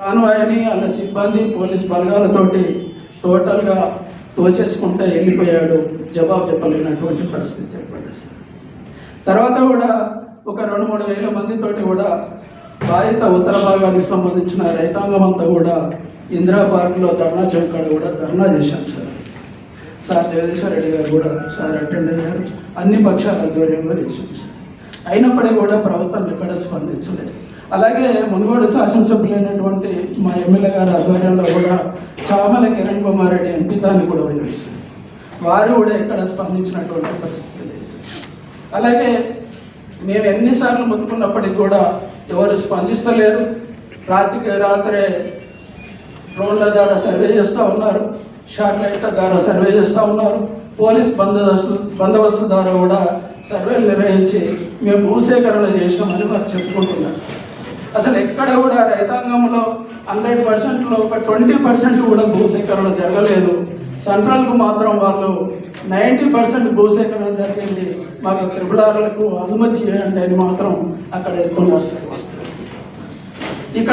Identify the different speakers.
Speaker 1: కాన్వాయ్ని వాళ్ళ సిబ్బంది పోలీస్ బలగాలతోటి టోటల్గా తోచేసుకుంటే వెళ్ళిపోయాడు జవాబు చెప్పలేనటువంటి పరిస్థితి ఏర్పడింది తర్వాత కూడా ఒక రెండు మూడు వేల మందితోటి కూడా బాధిత ఉత్తర భాగానికి సంబంధించిన రైతాంగం అంతా కూడా ఇందిరా పార్క్లో ధర్నా చౌకాడ కూడా ధర్నా చేశాం సార్. సార్ జగదీశ్వర రెడ్డి గారు కూడా సార్ అటెండ్ అయ్యారు. అన్ని పక్షాల ఆధ్వర్యంలో చేశాం సార్. అయినప్పటికీ కూడా ప్రభుత్వం ఎక్కడ స్పందించలేదు. అలాగే మునుగోడు శాసనసభ్యులైనటువంటి మా ఎమ్మెల్యే గారి ఆధ్వర్యంలో కూడా చామల కిరణ్ కుమార్ రెడ్డి ఎంపితాన్ని కూడా వెళ్ళారు వారు కూడా ఎక్కడ స్పందించినటువంటి పరిస్థితి లేదు. అలాగే మేము ఎన్నిసార్లు మొత్తుకున్నప్పటికీ కూడా ఎవరు స్పందిస్తలేరు. రాత్రికి రాత్రే డ్రోన్ల ద్వారా సర్వే చేస్తూ ఉన్నారు. షార్ట్లైట్ల ద్వారా సర్వే చేస్తూ ఉన్నారు. పోలీస్ బందోబస్తు బందోబస్తు ద్వారా కూడా సర్వేలు నిర్వహించి మేము భూసేకరణ చేసినామని మాకు చెప్పుకుంటున్నారు సార్. అసలు ఎక్కడ కూడా రైతాంగంలో హండ్రెడ్ పర్సెంట్లో ఒక ట్వంటీ పర్సెంట్ కూడా భూసేకరణ జరగలేదు. సెంట్రల్కు మాత్రం వాళ్ళు నైంటీ పర్సెంట్ భూసేకరణ జరిగింది. మాకు త్రిపులారులకు అనుమతి ఇవ్వండి అని మాత్రం అక్కడ ఎత్తున్నారు సార్. వస్తుంది